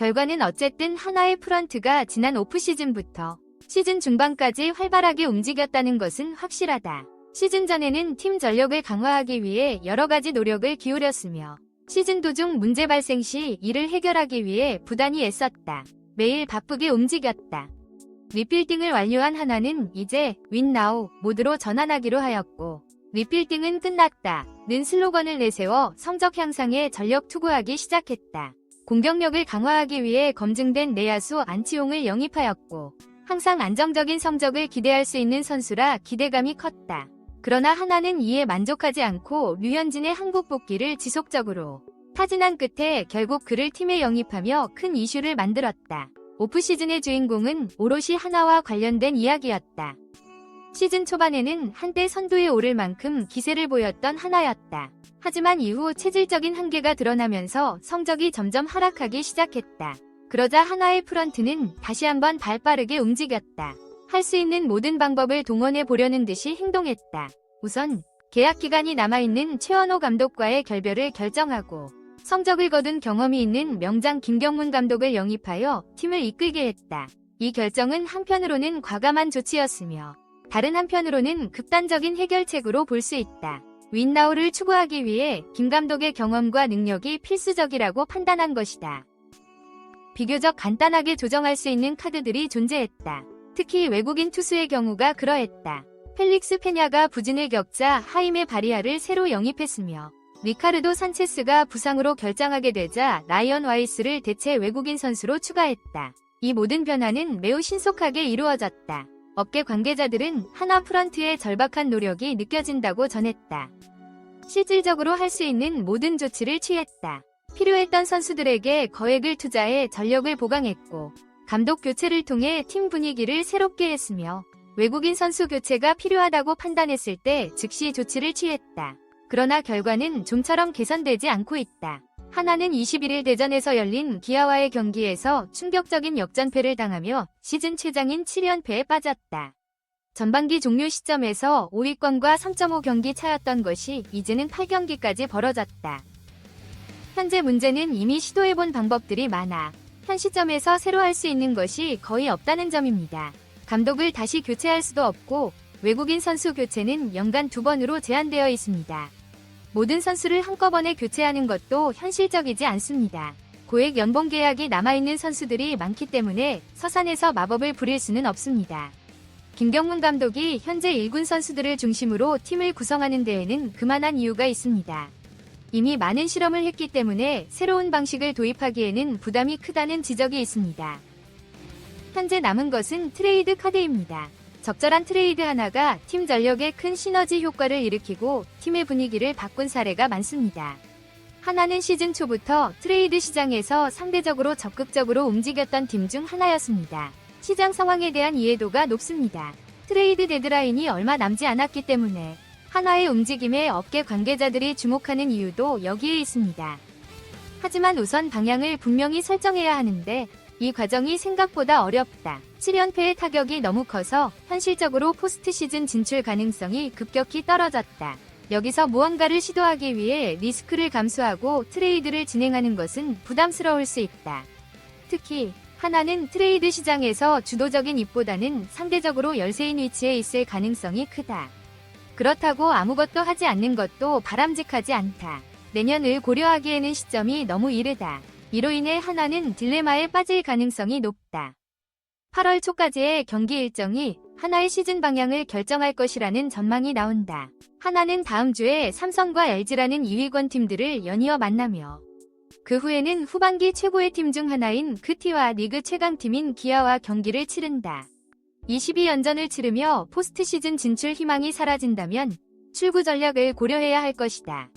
결과는 어쨌든 하나의 프런트가 지난 오프시즌부터 시즌 중반까지 활발하게 움직였다는 것은 확실하다. 시즌 전에는 팀 전력을 강화하기 위해 여러 가지 노력을 기울였으며 시즌 도중 문제 발생 시 이를 해결하기 위해 부단히 애썼다. 매일 바쁘게 움직였다. 리필딩을 완료한 하나는 이제 윈나우 모드로 전환하기로 하였고 리필딩은 끝났다. 는 슬로건을 내세워 성적 향상에 전력 투구하기 시작했다. 공격력을 강화하기 위해 검증된 내야수 안치용을 영입하였고 항상 안정적인 성적을 기대할 수 있는 선수라 기대감이 컸다. 그러나 하나는 이에 만족하지 않고 류현진의 한국 복귀를 지속적으로 타진한 끝에 결국 그를 팀에 영입하며 큰 이슈를 만들었다. 오프시즌의 주인공은 오롯이 하나와 관련된 이야기였다. 시즌 초반에는 한때 선두에 오를 만큼 기세를 보였던 하나였다. 하지만 이후 체질적인 한계가 드러나면서 성적이 점점 하락하기 시작했다. 그러자 하나의 프런트는 다시 한번 발 빠르게 움직였다. 할 수 있는 모든 방법을 동원해 보려는 듯이 행동했다. 우선 계약 기간이 남아있는 최원호 감독과의 결별을 결정하고 성적을 거둔 경험이 있는 명장 김경문 감독을 영입하여 팀을 이끌게 했다. 이 결정은 한편으로는 과감한 조치였으며 다른 한편으로는 극단적인 해결책으로 볼 수 있다. 윈나우를 추구하기 위해 김 감독의 경험과 능력이 필수적이라고 판단한 것이다. 비교적 간단하게 조정할 수 있는 카드들이 존재했다. 특히 외국인 투수의 경우가 그러했다. 펠릭스 페냐가 부진을 겪자 하임의 바리아를 새로 영입했으며 리카르도 산체스가 부상으로 결장하게 되자 라이언 와이스를 대체 외국인 선수로 추가했다. 이 모든 변화는 매우 신속하게 이루어졌다. 업계 관계자들은 하나 프런트의 절박한 노력이 느껴진다고 전했다. 실질적으로 할 수 있는 모든 조치를 취했다. 필요했던 선수들에게 거액을 투자해 전력을 보강했고 감독 교체를 통해 팀 분위기를 새롭게 했으며 외국인 선수 교체가 필요하다고 판단했을 때 즉시 조치를 취했다. 그러나 결과는 좀처럼 개선되지 않고 있다. 하나는 21일 대전에서 열린 기아와의 경기에서 충격적인 역전패를 당하며 시즌 최장인 7연패에 빠졌다. 전반기 종료 시점에서 5위권과 3.5 경기 차였던 것이 이제는 8경기까지 벌어졌다. 현재 문제는 이미 시도해본 방법들이 많아 현 시점에서 새로 할 수 있는 것이 거의 없다는 점입니다. 감독을 다시 교체할 수도 없고 외국인 선수 교체는 연간 두 번으로 제한되어 있습니다. 모든 선수를 한꺼번에 교체하는 것도 현실적이지 않습니다. 고액 연봉 계약이 남아있는 선수들이 많기 때문에 서산에서 마법을 부릴 수는 없습니다. 김경문 감독이 현재 1군 선수들을 중심으로 팀을 구성하는 데에는 그만한 이유가 있습니다. 이미 많은 실험을 했기 때문에 새로운 방식을 도입하기에는 부담이 크다는 지적이 있습니다. 현재 남은 것은 트레이드 카드입니다. 적절한 트레이드 하나가 팀 전력에 큰 시너지 효과를 일으키고 팀의 분위기를 바꾼 사례가 많습니다. 하나는 시즌 초부터 트레이드 시장에서 상대적으로 적극적으로 움직였던 팀 중 하나였습니다. 시장 상황에 대한 이해도가 높습니다. 트레이드 데드라인이 얼마 남지 않았기 때문에 하나의 움직임에 업계 관계자들이 주목하는 이유도 여기에 있습니다. 하지만 우선 방향을 분명히 설정해야 하는데 이 과정이 생각보다 어렵다. 7연패의 타격이 너무 커서 현실적으로 포스트 시즌 진출 가능성이 급격히 떨어졌다. 여기서 무언가를 시도하기 위해 리스크를 감수하고 트레이드를 진행하는 것은 부담스러울 수 있다. 특히 하나는 트레이드 시장에서 주도적인 입보다는 상대적으로 열세인 위치에 있을 가능성이 크다. 그렇다고 아무것도 하지 않는 것도 바람직하지 않다. 내년을 고려하기에는 시점이 너무 이르다. 이로 인해 하나는 딜레마에 빠질 가능성이 높다. 8월 초까지의 경기 일정이 하나의 시즌 방향을 결정할 것이라는 전망이 나온다. 하나는 다음 주에 삼성과 LG라는 2위권 팀들을 연이어 만나며 그 후에는 후반기 최고의 팀 중 하나인 크티와 리그 최강팀인 기아와 경기를 치른다. 22연전을 치르며 포스트 시즌 진출 희망이 사라진다면 출구 전략을 고려해야 할 것이다.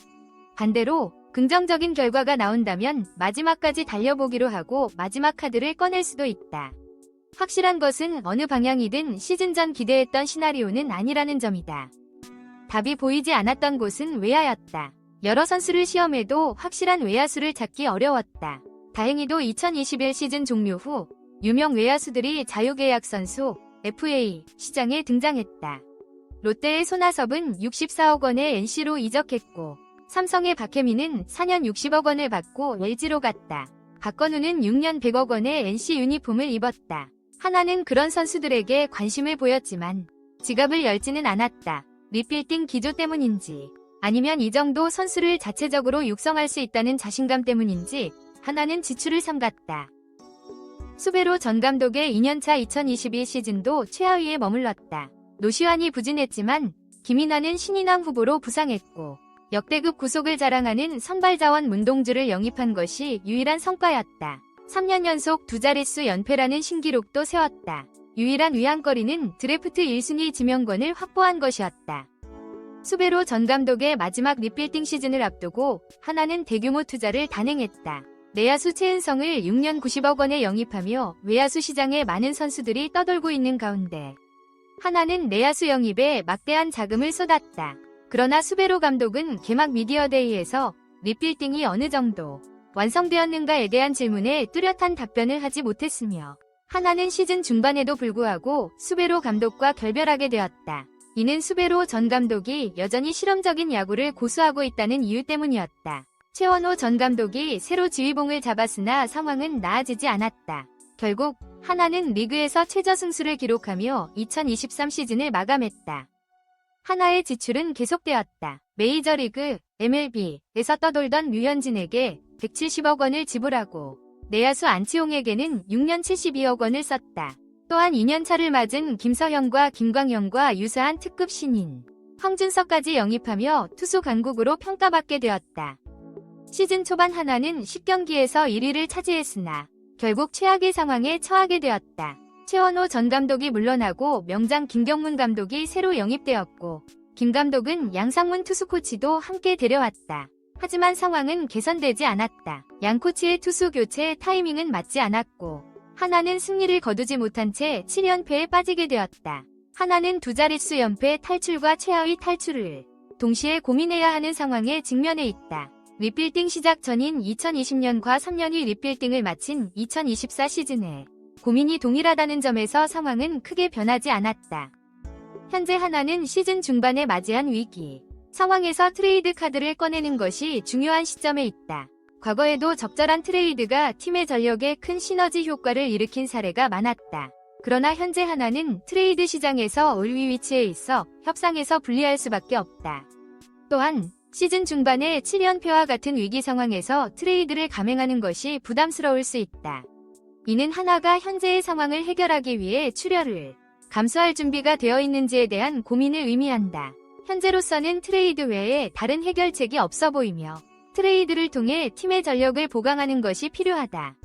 반대로 긍정적인 결과가 나온다면 마지막까지 달려보기로 하고 마지막 카드를 꺼낼 수도 있다. 확실한 것은 어느 방향이든 시즌 전 기대했던 시나리오는 아니라는 점이다. 답이 보이지 않았던 곳은 외야였다. 여러 선수를 시험해도 확실한 외야수를 찾기 어려웠다. 다행히도 2021 시즌 종료 후 유명 외야수들이 자유계약 선수 FA 시장에 등장했다. 롯데의 손아섭은 64억 원의 NC로 이적했고 삼성의 박혜민은 4년 60억 원을 받고 LG로 갔다. 박건우는 6년 100억 원의 NC 유니폼을 입었다. 하나는 그런 선수들에게 관심을 보였지만 지갑을 열지는 않았다. 리필딩 기조 때문인지 아니면 이 정도 선수를 자체적으로 육성할 수 있다는 자신감 때문인지 하나는 지출을 삼갔다. 수베로 전 감독의 2년차 2022 시즌도 최하위에 머물렀다. 노시환이 부진했지만 김인환은 신인왕 후보로 부상했고 역대급 구속을 자랑하는 선발자원 문동주를 영입한 것이 유일한 성과였다. 3년 연속 두 자릿수 연패라는 신기록도 세웠다. 유일한 위안거리는 드래프트 1순위 지명권을 확보한 것이었다. 수베로 전 감독의 마지막 리필딩 시즌을 앞두고 하나는 대규모 투자를 단행했다. 내야수 최은성을 6년 90억 원에 영입하며 외야수 시장에 많은 선수들이 떠돌고 있는 가운데 하나는 내야수 영입에 막대한 자금을 쏟았다. 그러나 수베로 감독은 개막 미디어데이에서 리필딩이 어느 정도 완성되었는가에 대한 질문에 뚜렷한 답변을 하지 못했으며 하나는 시즌 중반에도 불구하고 수베로 감독과 결별하게 되었다. 이는 수베로 전 감독이 여전히 실험적인 야구를 고수하고 있다는 이유 때문이었다. 최원호 전 감독이 새로 지휘봉을 잡았으나 상황은 나아지지 않았다. 결국 하나는 리그에서 최저 승수를 기록하며 2023 시즌을 마감했다. 하나의 지출은 계속되었다. 메이저리그, MLB에서 떠돌던 류현진에게 170억 원을 지불하고 내야수 안치홍에게는 6년 72억 원을 썼다. 또한 2년차를 맞은 김서현과 김광현과 유사한 특급 신인 황준석까지 영입하며 투수 강국으로 평가받게 되었다. 시즌 초반 하나는 10경기에서 1위를 차지했으나 결국 최악의 상황에 처하게 되었다. 최원호 전 감독이 물러나고 명장 김경문 감독이 새로 영입되었고 김 감독은 양상문 투수 코치도 함께 데려왔다. 하지만 상황은 개선되지 않았다. 양 코치의 투수 교체 타이밍은 맞지 않았고 하나는 승리를 거두지 못한 채 7연패에 빠지게 되었다. 하나는 두 자릿수 연패 탈출과 최하위 탈출을 동시에 고민해야 하는 상황에 직면해 있다. 리필딩 시작 전인 2020년과 3년이 리필딩을 마친 2024 시즌에 고민이 동일하다는 점에서 상황은 크게 변하지 않았다. 현재 하나는 시즌 중반에 맞이한 위기 상황에서 트레이드 카드를 꺼내는 것이 중요한 시점에 있다. 과거에도 적절한 트레이드가 팀의 전력에 큰 시너지 효과를 일으킨 사례가 많았다. 그러나 현재 하나는 트레이드 시장에서 올위 위치에 있어 협상에서 불리할 수밖에 없다. 또한 시즌 중반에 7연패와 같은 위기 상황에서 트레이드를 감행하는 것이 부담스러울 수 있다. 이는 하나가 현재의 상황을 해결하기 위해 출혈을 감수할 준비가 되어 있는지에 대한 고민을 의미한다. 현재로서는 트레이드 외에 다른 해결책이 없어 보이며 트레이드를 통해 팀의 전력을 보강하는 것이 필요하다.